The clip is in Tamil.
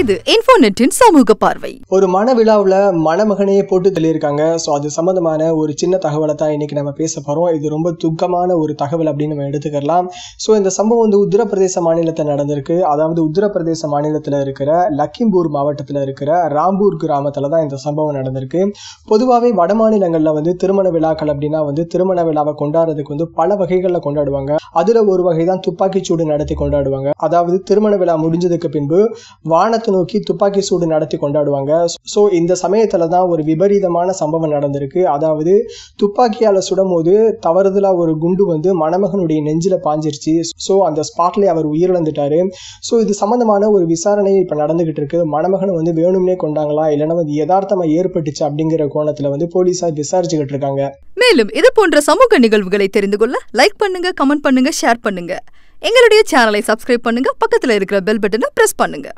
இது இன்ஃபோநெட்டின் சமூக பார்வை. ஒரு மன விழாவில் மணமகனையே போட்டு தள்ளியிருக்காங்க. ஸோ அது சம்மந்தமான ஒரு சின்ன தகவலை தான் இன்னைக்கு நம்ம பேச போகிறோம் இது ரொம்ப துக்கமான ஒரு தகவல் அப்படின்னு நம்ம எடுத்துக்கலாம். ஸோ இந்த சம்பவம் வந்து உத்தரப்பிரதேச மாநிலத்தில் நடந்திருக்கு. அதாவது உத்தரப்பிரதேச மாநிலத்தில் இருக்கிற லக்கிம்பூர் மாவட்டத்தில் இருக்கிற ராம்பூர் கிராமத்தில் தான் இந்த சம்பவம் நடந்திருக்கு. பொதுவாகவே வட மாநிலங்களில் வந்து திருமண விழாக்கள் அப்படின்னா வந்து திருமண விழாவை கொண்டாடுறதுக்கு வந்து பல வகைகளில் கொண்டாடுவாங்க. அதில் ஒரு வகை தான் துப்பாக்கிச்சூடு நடத்தி கொண்டாடுவாங்க. அதாவது திருமண விழா முடிஞ்சதுக்கு பின்பு வானத்தை நோக்கி துப்பாக்கி சூடு நடத்தி கொண்டாடுவாங்க. ஸோ இந்த சமயத்தில் தான் ஒரு விபரீதமான சம்பவம் நடந்திருக்கு. அதாவது துப்பாக்கியால் சுடும்போது தவறுதலாக ஒரு குண்டு வந்து மணமகனுடைய நெஞ்சில் பாஞ்சிருச்சு. ஸோ அந்த ஸ்பாட்லேயே அவர் உயிரிழந்துட்டாரு. ஸோ இது சம்பந்தமான ஒரு விசாரணை இப்போ நடந்துகிட்டு இருக்கு. மணமகனை வந்து வேணும்னே கொண்டாங்களா? இல்லைன்னா வந்து யதார்த்தமாக ஏற்பட்டுச்சு அப்படிங்கிற கோணத்தில் வந்து போலீஸார் விசாரிச்சுக்கிட்டு இருக்காங்க. மேலும் இது போன்ற சமூக நிகழ்வுகளை தெரிந்து கொள்ள லைக் பண்ணுங்க கமெண்ட் பண்ணுங்க ஷேர் பண்ணுங்க. எங்களுடைய சேனலை சப்ஸ்கிரைப் பண்ணுங்க. பக்கத்துல இருக்கிற பெல் பட்டனை பிரஸ் பண்ணுங்க.